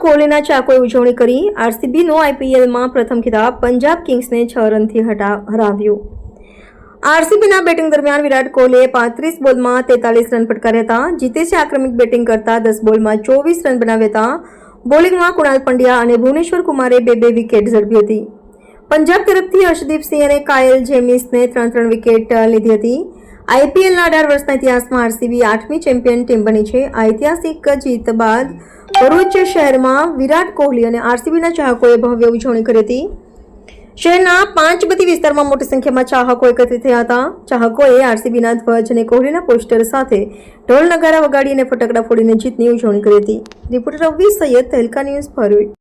કોહલીના ચાકોએ ઉજવણી કરી. આરસીબીનો આઈપીએલમાં પ્રથમ ખિતાબ પંજાબ કિંગ્સને છ રનથી હરાવ્યો. આરસીબીના બેટિંગ દરમિયાન વિરાટ કોહલીએ પાંત્રીસ બોલમાં તેતાલીસ રન ફટકાર્યા હતા. જીતેશે આક્રમિક બેટિંગ કરતા દસ બોલમાં ચોવીસ રન બનાવ્યા હતા. બોલિંગમાં કુણાલ પંડ્યા અને ભુવનેશ્વર કુમારે બે બે વિકેટ ઝડપી હતી. પંજાબ તરફથી હર્ષદીપસિંહ અને કાયલ જેમિસને ત્રણ ત્રણ વિકેટ લીધી હતી. આઈપીએલના અઢાર વર્ષના ઇતિહાસમાં આરસીબી આઠમી ચેમ્પિયન ટીમ બની છે. આ ઐતિહાસિક જીત બાદ ભરૂચ શહેરમાં વિરાટ કોહલી અને આરસીબીના ચાહકોએ ભવ્ય ઉજવણી કરી હતી. શહેરના પાંચ બધી વિસ્તારમાં મોટી સંખ્યામાં ચાહકો એકત્રિત થયા હતા. ચાહકોએ આરસીબીના ધ્વજ અને કોહલીના પોસ્ટર સાથે ઢોલ નગારા વગાડી અને ફટાકડા ફોડીને જીતની ઉજવણી કરી હતી. Reporter Ravi Sayed Tehelka news Bharuch.